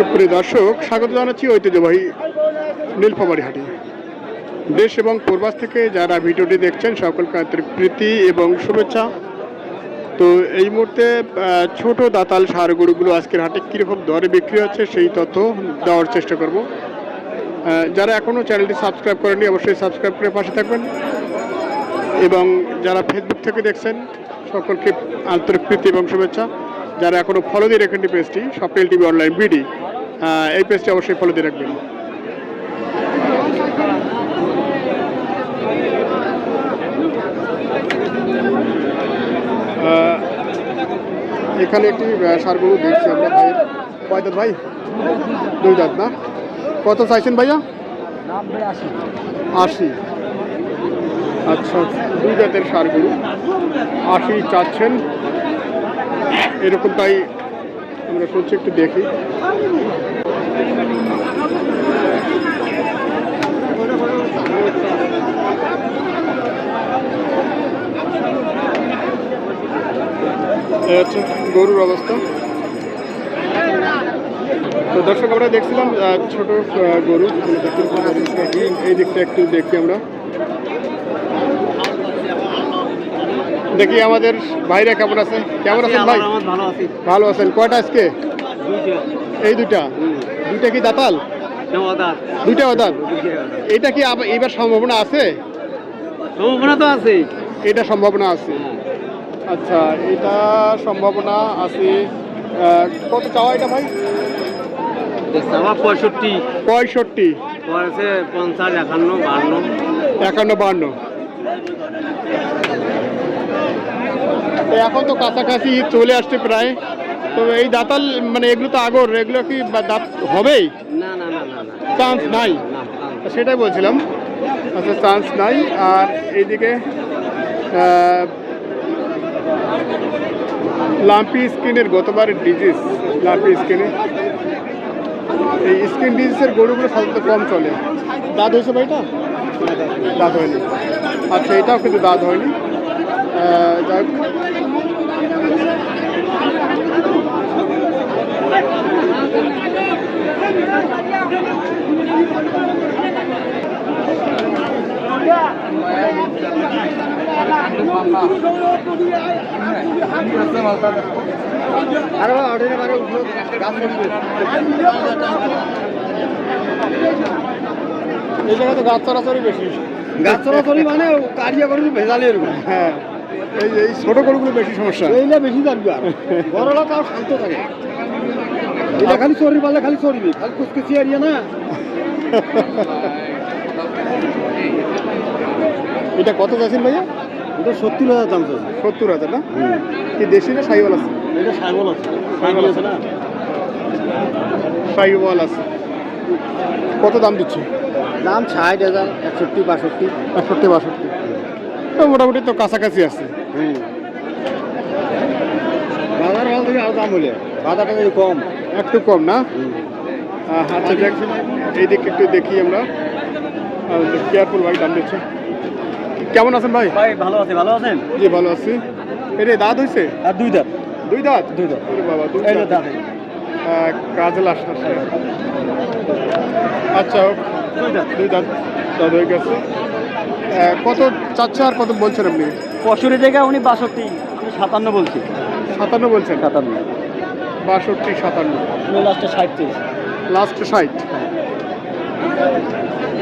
সুপ্রিয় দর্শক, স্বাগত জানাচ্ছি ঐতিহ্যবাহী নীলফামারী হাটে দেশ এবং পূর্বাস থেকে যারা ভিডিওটি দেখছেন, সকলকে আন্তরিক প্রীতি এবং শুভেচ্ছা। তো এই মুহূর্তে ছোট দাতাল সার গরুগুলো আজকের হাটে কীরকম দরে বিক্রি হচ্ছে সেই তথ্য দেওয়ার চেষ্টা করব। যারা এখনও চ্যানেলটি সাবস্ক্রাইব করেনি অবশ্যই সাবস্ক্রাইব করে পাশে থাকবেন। এবং যারা ফেসবুক থেকে দেখছেন, সকলকে আন্তরিক প্রীতি এবং শুভেচ্ছা। যারা এখনও ফলো দিয়ে রেখেন পেজটি, স্বপ্নেল টিভি অনলাইন বিডি এই পেজটি অবশ্যই ফলো দিয়ে রাখবেন। এখানে একটি গরু দেখছি আমরা ভাইয়ের কয় দাঁত, ভাই? দুই দাঁত, না? কত চাইছেন ভাইয়া? আশি। আচ্ছা দুই জাতের সার গরু আশি চাচ্ছেন। এরকম তাই আমরা শুনছি, একটু দেখি। হচ্ছে গরুর অবস্থা। তো দর্শক আমরা দেখছিলাম ছোট গরু। এই দিকটা একটু দেখি আমরা। দেখি আমাদের ভাইরা কেমন আছে? কেমন আছেন ভাই? ভালো আছি। ভালো আছেন। কয়টা আজকে? এই দুইটা? দুইটা কি দাতাল? দুইটা দাঁত এটা কি এবার সম্ভাবনা আছে? সম্ভাবনা তো আছে। এটা সম্ভাবনা আছে। আচ্ছা এটা সম্ভাবনা আছে কত চাওয়া এটা ভাই? পঁয়ষট্টি। পঁয়ষট্টি। পঞ্চাশ একান্ন একান্ন এখন তো কাছাকাছি চলে আসছে প্রায়। তো এই দাতাল মানে এগুলো তো আগর এগুলো কি দাঁত হবেই? চান্স নাই। সেটাই বলছিলাম। আচ্ছা চান্স নাই। আর এইদিকে লাম্পি স্কিনের গতবারের ডিজিজ লাম্পি স্কিনে। এই স্কিন ডিজিজের গরুগুলো সাধারণত কম চলে। দাঁত হয়েছে ভাইটা? দাঁত হয়নি। আচ্ছা এটাও কিন্তু দাঁত হয়নি। আহ, যাক এই জায়গায় তো গাছ চড়াচড়ি বেশি। গাছ চলাচলি মানে কারিয়া করে ভেজালে এরকম। হ্যাঁ। এই এই ছোট গরুগুলো বেশি সমস্যা। এইটা বেশি জানবি আর। বড়রা তাও শান্ত থাকে। এটা খালি চর্বি পালে খালি চর্বি খালি কুচকুচি এরিয়া না। এটা কত চাইছেন ভাইয়া? এটা সত্তর হাজার দাম চলছে সত্তর হাজার না? কি দেশি না সাইওয়াল আছে? এটা সাইমল আছে। সাইমল আছে না? সাইওয়াল আছে। কত দাম দিচ্ছে? দাম ষাট হাজার একষট্টি বাষট্টি। একষট্টি বাষট্টি। তো মোটামুটি তো কাছাকাছি আছে। হুম। বাজার ভালো থেকে আরও দাম হলে। বাজারটা যদি কম। একটু কম না? আচ্ছা দেখ এইদিকে একটু দেখি আমরা। কেয়ারফুল ভাই দাম দিচ্ছে কেমন আছেন ভাই? ভাই ভালো আছে ভালো আছেন? জি ভালো আছি। এটা দাঁত হয়েছে আর দুই দাঁত। দুই দাঁত? দুই দাঁত। বাবা দুই এই দাঁত। কাজল আসছে আচ্ছা হোক। দুই দাঁত। দুই দাঁত দাঁত হয়ে গেছে। কত চাচ্ছে আর কত বলছেন আপনি? পশুরি জায়গা উনি বাষট্টি সাতান্ন বলছি। সাতান্ন বলছেন? সাতান্ন। বাষট্টি সাতান্ন। লাস্টে ষাট তিরিশ লাস্ট ষাট।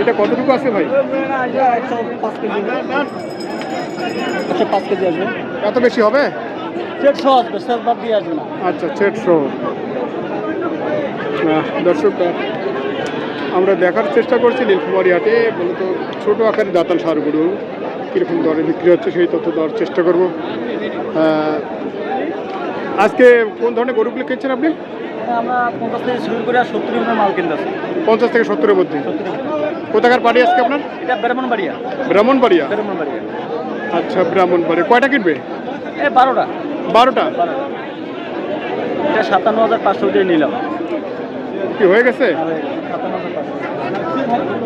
এটা কতটুকু আছে ভাই? একশো পাঁচ কেজি আসবে। এত বেশি হবে? দেড়শো আসবে স্যার বাদ দিয়ে আসবে না। আচ্ছা সেটশো দর্শক আমরা দেখার চেষ্টা করছি নীলকুমারী হাটে। মূলত ছোটো আকারের দাতাল সারগুলো কীরকম দরে বিক্রি হচ্ছে সেই তথ্য দেওয়ার চেষ্টা করব। আজকে কোন ধরনের গরুগুলো কিনছেন আপনি? আমরা পঞ্চাশ থেকে শুরু করে সত্তর মাল কিনতে আছি পঞ্চাশ থেকে সত্তরের মধ্যে। কোথাকার বাড়ি আজকে আপনার? এটা ব্রাহ্মণবাড়িয়া। ব্রাহ্মণবাড়িয়া? ব্রাহ্মণবাড়িয়া। আচ্ছা ব্রাহ্মণবাড়িয়া। কয়টা কিনবে? এই বারোটা। বারোটা? এটা সাতান্ন হাজার পাঁচশো দিয়ে নিলাম। কি হয়ে গেছে?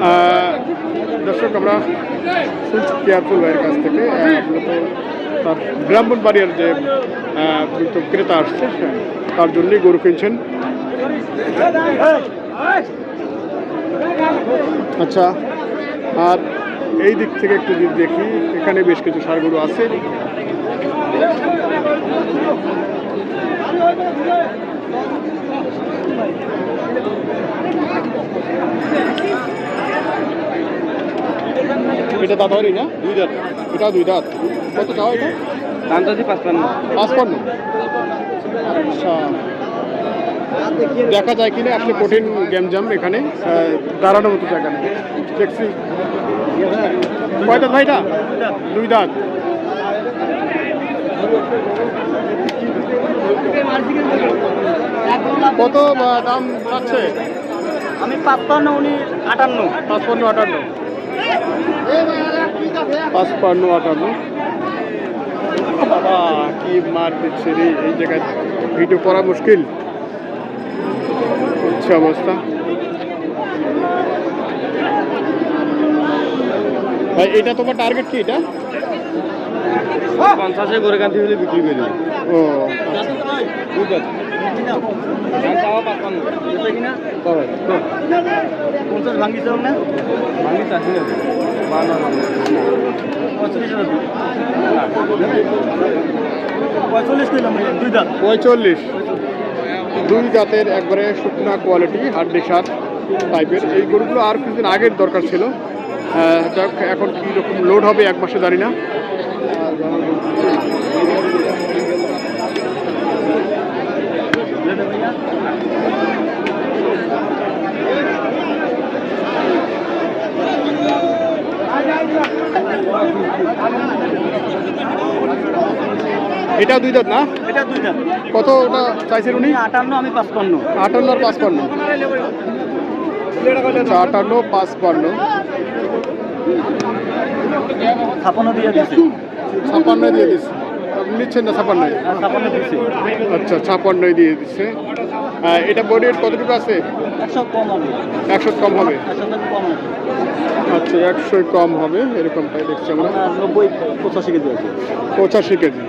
আহ, দর্শক আমরা শুনছি কেয়ারফুল ভাইয়ের কাছ থেকে। তার ব্রাহ্মণবাড়িয়ার যে ক্রেতা আসছে তার জন্যই গরু কিনছেন। আচ্ছা আর এই দিক থেকে একটু যদি দেখি, এখানে বেশ কিছু সারগুলো আছে। এটা দাঁত হয়নি না? দুই দাঁত। এটা দুই দাঁত। কত চাও এটা? দাম যদি পাঁচপান্ন। পাঁচপান্ন? আচ্ছা। দেখা যায় কিনা? আসলে কঠিন গেম জাম এখানে দাঁড়ানোর মতো জায়গা নেই। দেখছি। কয় দাঁত ভাইটা দুই দাঁত। কত দাম যাচ্ছে? আমি পাঁচপান্ন উনি আটান্ন। পাঁচপান্ন আটান্ন। পাঁচপান্ন আটান্ন। বাবা কি মার দিচ্ছে রে এই জায়গায় ভিডিও করা মুশকিল। হচ্ছে অবস্থা? ভাই এটা তোমার টার্গেট কি এটা? পঞ্চাশে করে কান্তি হলে বিক্রি করে ও। পঁয়তাল্লিশ। দুই জাতের একবারে শুকনা কোয়ালিটি হাড্ডি সার টাইপের এই গরুগুলো আর কিছুদিন আগের দরকার ছিল। যাক, এখন কী রকম লোড হবে এক মাসে জানি না। এটা দুই দাঁত না? এটা দুই দাঁত। কত ওটা চাইছেন উনি? আটান্ন আমি পাঁচপান্ন। আটান্ন আর পাঁচপান্ন। আচ্ছা, আটান্ন পাঁচপান্ন। ছাপান্ন দিয়ে দিচ্ছি ছাপান্ন দিয়ে দিচ্ছে আপনি নিচ্ছেন না ছাপান্ন? দিচ্ছি আচ্ছা ছাপান্নই দিয়ে দিচ্ছে এটা বডি রেট কতটুকু আছে? একশো কম হবে। হবে? একশো কম হবে। আচ্ছা একশোই কম হবে এরকমটাই দেখছি আমরা। নব্বই পঁচাশি কেজি আছে। পঁচাশি কেজি।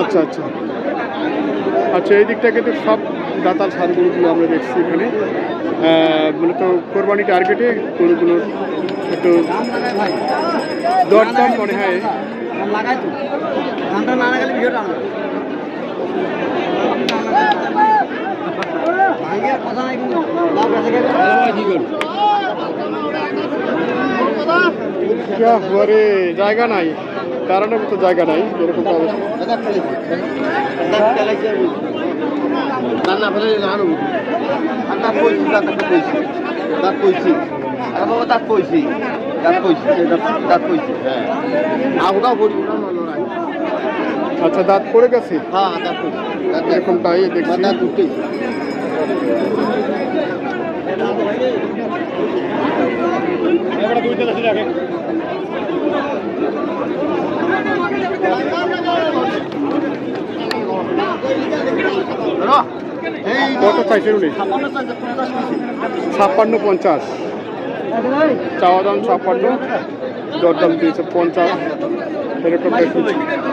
আচ্ছা আচ্ছা। আচ্ছা এই দিকটা কিন্তু সব দাতাল সারগুলোগুলো আমরা দেখছি এখানে। আহ, মূলত কোরবানি টার্গেটে গরুগুলোর একটু দরদাম মনে হয়। তো ধানটা না লাগালে ভিডিওটা আনবে। ভাঙিয়ে কথা নাই কিন্তু লাভ আছে কি করব জায়গা নাই। কারণের মতো জায়গা নাই এরকম তো রান্না ফেলে আনো আর তার কইছি তার কইছি। আর বাবা তার কইছি। তার কইছি তার কইছি হ্যাঁ। করি। আচ্ছা দাঁত পড়ে গেছে? হ্যাঁ তার কইছি এরকমটাই দেখছি কত চাইছেন উনি? ছাপ্পান্ন পঞ্চাশ। চাওয়া দাম ছাপ্পান্ন। দরদাম দিয়েছে পঞ্চাশ।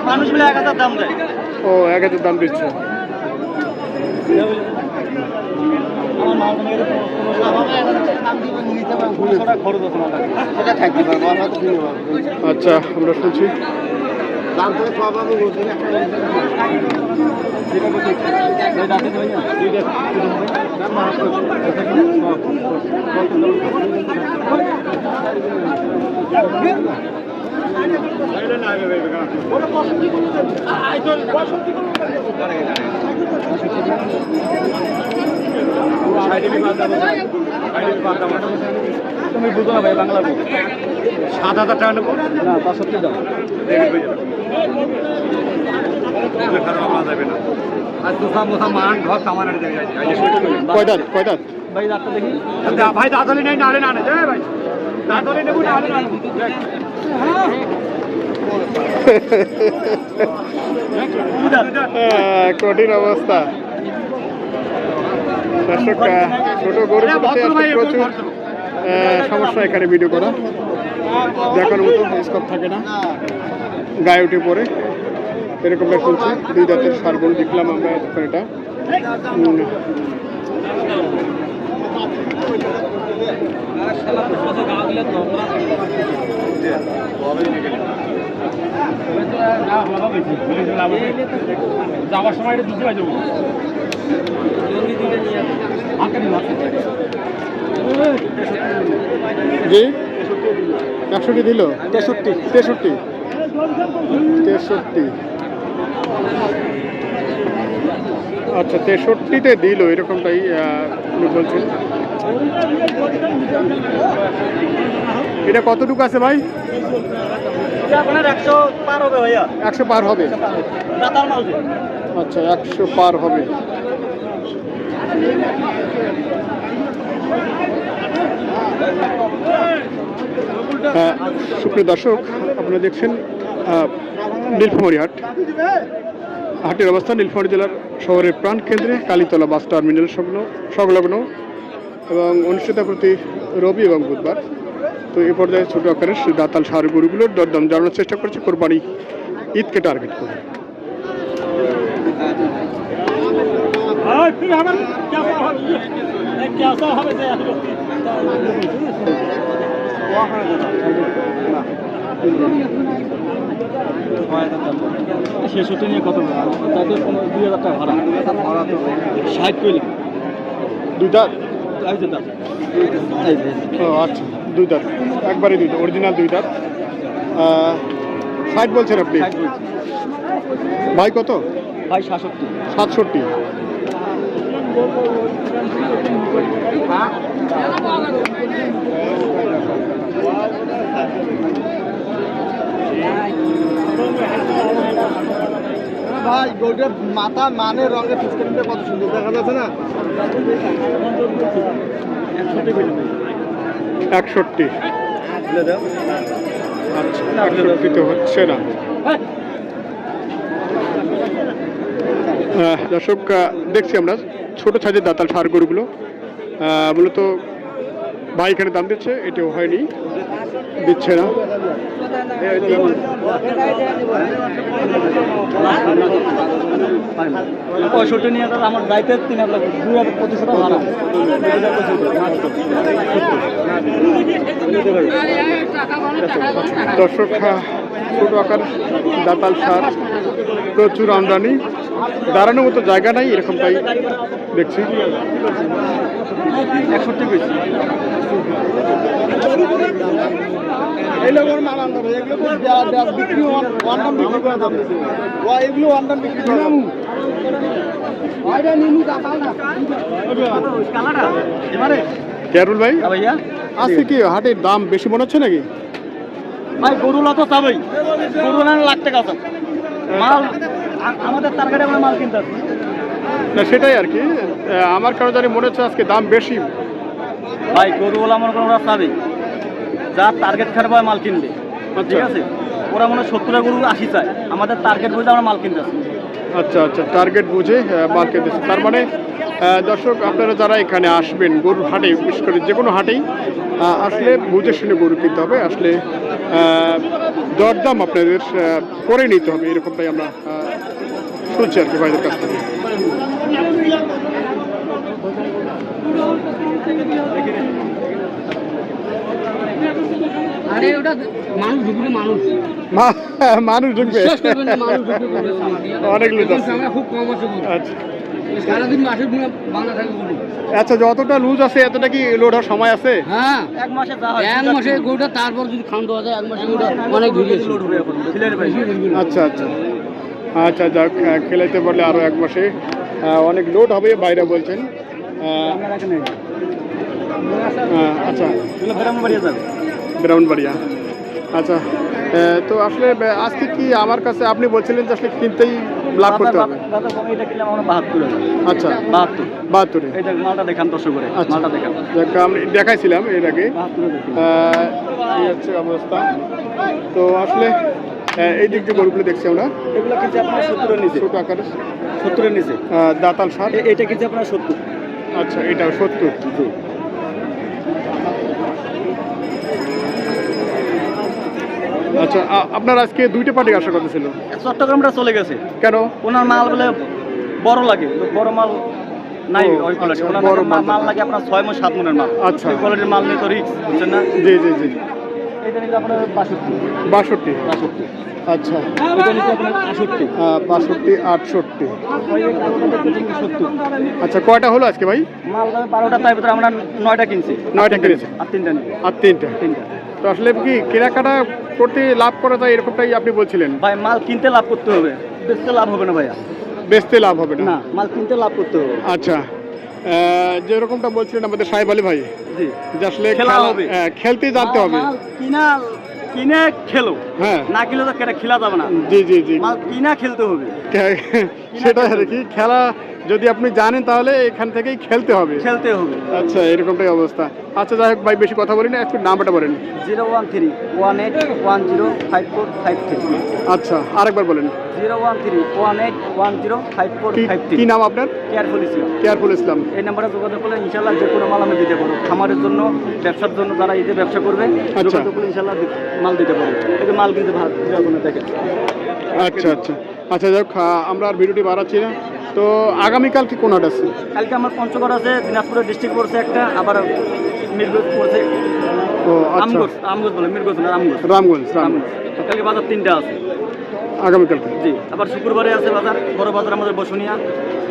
মানুষ মিলে এক হাজার দাম দেয়। ও এক হাজার দাম দিচ্ছে। তো আচ্ছা আমরা শুনছি। দাম তুমি বুঝো না ভাই বাংলা সাত হাজার টাকা নেব না পাঁচষট্টি দাম আর দুসা মোসা মান ঘর দাঁত ভাই দাঁতটা দেখি ভাই দাদলে নেই না না ভাই দাদলে নেব না কঠিন অবস্থা। দর্শক ছোট গরু প্রচুর সমস্যা এখানে ভিডিও করা। দেখার মতো স্কোপ থাকে না। গায়ে উঠে পড়ে। এরকমটা শুনছি দুই দাঁতের সার দেখলাম আমরা এটা। উম, যাওয়ার সময় এটা দিল? তেষট্টি। তেষট্টি। তেষট্টি। আচ্ছা তেষট্টিতে দিল এরকমটাই আহ, উনি বলছেন। এটা কতটুকু আছে ভাই? একশো পার হবে একশো পার হবে? আচ্ছা একশো পার হবে। আহ, সুপ্রিয় দর্শক আপনারা দেখছেন নীলফামারী হাট। হাটের অবস্থান নীলফামারী জেলার শহরের প্রাণ কেন্দ্রে কালীতলা বাস টার্মিনাল সংলগ্ন সংলগ্ন এবং অনুষ্ঠিত প্রতি রবি এবং বুধবার। তো এ পর্যায়ে ছোট আকারের দাতাল সার গরুগুলোর দরদাম জানানোর চেষ্টা করছে কোরবানি ঈদকে টার্গেট করে। শেষ হতে নিয়ে কত তাদের কোনো দুই হাজার টাকা ভাড়া। ভাড়া তো ষাট করলাম দুইটা আচ্ছা। দুই দাঁত একবারে দুই দাঁত অরিজিনাল দুই দাঁত। ষাট বলছেন আপনি? ভাই কত? ভাই সাতষট্টি। সাতষট্টি। ভাই গরুটার মাথা মানে রঙের ফুসকানিটা কত সুন্দর দেখা যাচ্ছে না? একষট্টি। আচ্ছা একষট্টিতে হচ্ছে না। দর্শক দেখছি আমরা ছোট সাইজের দাতাল সার গরুগুলো। মূলত ভাই এখানে দাম দিচ্ছে এটাও হয়নি। দিচ্ছে না। পঁয়ষট্টি নিয়ে তাহলে আমার দায়িত্ব তিন হাজার দুই হাজার পঁচিশ টাকা ভাড়া। দর্শক আহ, ছোট আকার দাতাল সার প্রচুর আমদানি। দাঁড়ানোর মতো জায়গা নাই এরকমটাই দেখছি। একষট্টি বেশি এই লোকের মাল আনতে হবে। এগুলো তো দেয়া- দেয়া- বিক্রি ওয়ান ওয়ান বিক্রি করে দাম ও এগুলো ওয়ান দাম বিক্রি করে দাম ক্যারুল ভাই? আজকে কি? হাটের দাম বেশি মনে হচ্ছে নাকি? ভাই গরুলা তো চাবেই। গরু লাখ টাকা মাল আমাদের টার্গেটে আমরা মাল কিনতে না। সেটাই আর কি। আমার কারও জানি মনে হচ্ছে আজকে দাম বেশি। ভাই গরুওয়ালা মনে করেন ওরা চাবে। যার টার্গেট খাটবে মাল কিনবে। ঠিক আছে? ওরা মনে হয় সত্তর গরু আশি চায়। আমাদের টার্গেট বুঝে আমরা মাল কিনতে আচ্ছা আচ্ছা টার্গেট বুঝে মার্কেট দিচ্ছে তার মানে দর্শক আপনারা যারা এখানে আসবেন গরুর হাটে বিশেষ করে যে কোনো হাটেই আসলে বুঝে শুনে গরু কিনতে হবে। আসলে আহ, দরদাম আপনাদের করে নিতে হবে এরকমটাই আমরা শুনছি আর কি ভাইদের কাছ থেকে। আরে ওটা মানুষ ঢুকলে মানুষ। মানুষ ঢুকবে। অনেক লোক। খুব কম আছে আচ্ছা। সারাদিন বাংলা থাকে আচ্ছা যতটা লুজ আছে এতটা কি লোড হওয়ার সময় আছে? হ্যাঁ। এক মাসে এক মাসে গরুটা তারপর যদি খান দেওয়া যায় এক মাসে গরুটা অনেক ভিড় লোড হবে এখন আচ্ছা আচ্ছা। আচ্ছা যাক খেলাইতে পারলে আরও এক মাসে। অনেক লোড হবে, বাইরে বলছেন। আচ্ছা এগুলো ফেরাম বাড়িয়ে যাবে ব্রাউনবাড়িয়া আচ্ছা তো আসলে আজকে কি আমার কাছে আপনি বলছিলেন যে আসলে কিনতেই লাভ করতে হবে? এটা আচ্ছা বাহাত্তর। করে আচ্ছা আমি দেখাইছিলাম এর আগে। হচ্ছে অবস্থা। তো আসলে এই দিক দিয়ে গরুগুলো দেখছি আমরা। এগুলো কিনছে আপনার সত্তরের নিচে? ছোট আকারের। সত্তরের নিচে? দাতাল সার। এটা কিনছে আপনার সত্তর? আচ্ছা এটা সত্তর। আচ্ছা আপনার আজকে দুইটা পার্টি আসার কথা ছিল চট্টগ্রামটা চলে গেছে। কেন? ওনার মাল বলে বড় লাগে বড় মাল নাই ওই কোয়ালিটি আচ্ছা, ওনার বড় মাল মাল। মাল লাগে আপনার ছয় মাস সাত মনের মাল। আচ্ছা। কোয়ালিটির মাল নিয়ে তো রিক্স বুঝছেন না? জি জি জি। এটা নিলে আপনার বাষট্টি। বাষট্টি। বাষট্টি। আচ্ছা। এটা নিলে আপনার আষট্টি বাষট্টি আটষট্টি। আচ্ছা কয়টা হলো আজকে ভাই? মাল বারোটা তার ভিতরে আমরা নয়টা কিনছি। নয়টা কিনেছে আর তিনটা নিই আর তিনটা। তিনটা। তো আসলে কি কেনাকাটা করতে লাভ করা যায় এরকমটাই আপনি বলছিলেন? ভাই মাল কিনতে লাভ করতে হবে। বেচতে লাভ হবে না ভাইয়া। বেচতে লাভ হবে না মাল কিনতে লাভ করতে হবে। আচ্ছা। যেরকমটা বলছিলেন আমাদের সাহেব আলী ভাই জি। যে আসলে খেলা খেলা- হবে। হ্যাঁ, খেলতে জানতে হবে। কিনা কিনে খেলো। হ্যাঁ। না খেলে তো কেটে খেলা যাবে না। জি জি জি। কিনা খেলতে হবে। সেটা সেটাই আর কি খেলা যদি আপনি জানেন তাহলে এখান থেকেই খেলতে হবে। খেলতে হবে। আচ্ছা এরকমটাই অবস্থা। আচ্ছা যাই হোক ভাই বেশি কথা বলি না একটু নাম্বারটা বলেন। Zero one three one eight one zero five four five three. আচ্ছা আরেকবার বলেন। Zero one three one eight one zero five four five three. কি নাম আপনার? কেয়ারফুল ইসলাম। কেয়ারফুল ইসলাম। এই নাম্বারে যোগাযোগ করলে ইনশাল্লাহ যে কোনো মাল আমি দিতে পারব। খামারের জন্য ব্যবসার জন্য যারা ঈদে ব্যবসা করবে আচ্ছা। যোগাযোগ করলে ইনশাল্লাহ মাল দিতে পারব। এই যে মাল কিন্তু ভাত দেখে আচ্ছা আচ্ছা। আচ্ছা যাই হোক আমরা আর ভিডিওটি বাড়াচ্ছি না। তো আগামীকাল কি কোন হাট আছে কালকে আমার পঞ্চগড় আছে দিনাজপুরের ডিস্ট্রিক্ট পড়ছে একটা আবার মিরগঞ্জ পড়ছে ও আচ্ছা। আমগঞ্জ আমগঞ্জ বলে মিরগঞ্জ না আমগঞ্জ রামগঞ্জ রামগঞ্জ রামগঞ্জ কালকে বাজার তিনটা আছে। আগামীকালকে? জি আবার শুক্রবারে আছে বাজার বড় বাজার আমাদের বসুনিয়া।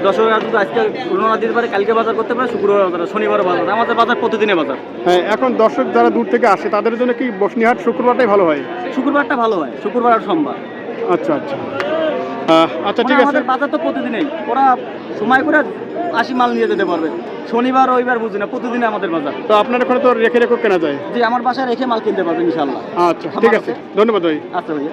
দশরা যদি আজকে রোনা দিতে পারে কালকে বাজার করতে পারে শুক্রবার বাজার শনিবার বাজার। আমাদের বাজার প্রতিদিনে বাজার। হ্যাঁ এখন দর্শক যারা দূর থেকে আসে তাদের জন্য কি বসনিহাট শুক্রবারটাই ভালো হয়? শুক্রবারটা ভালো হয় শুক্রবার আর সোমবার। আচ্ছা আচ্ছা। আচ্ছা ঠিক আছে। আমাদের বাজার তো প্রতিদিনই। ওরা সময় করে আশি মাল নিয়ে যেতে পারবে। শনিবার রবিবার বুঝি না প্রতিদিনে আমাদের বাজার। তো আপনার ওখানে তো রেখে রেখে কেনা যায়? জি আমার বাসায় রেখে মাল কিনতে পারবেন ইনশাল্লাহ আচ্ছা ঠিক আছে। ধন্যবাদ ভাই। আচ্ছা ভাইয়া।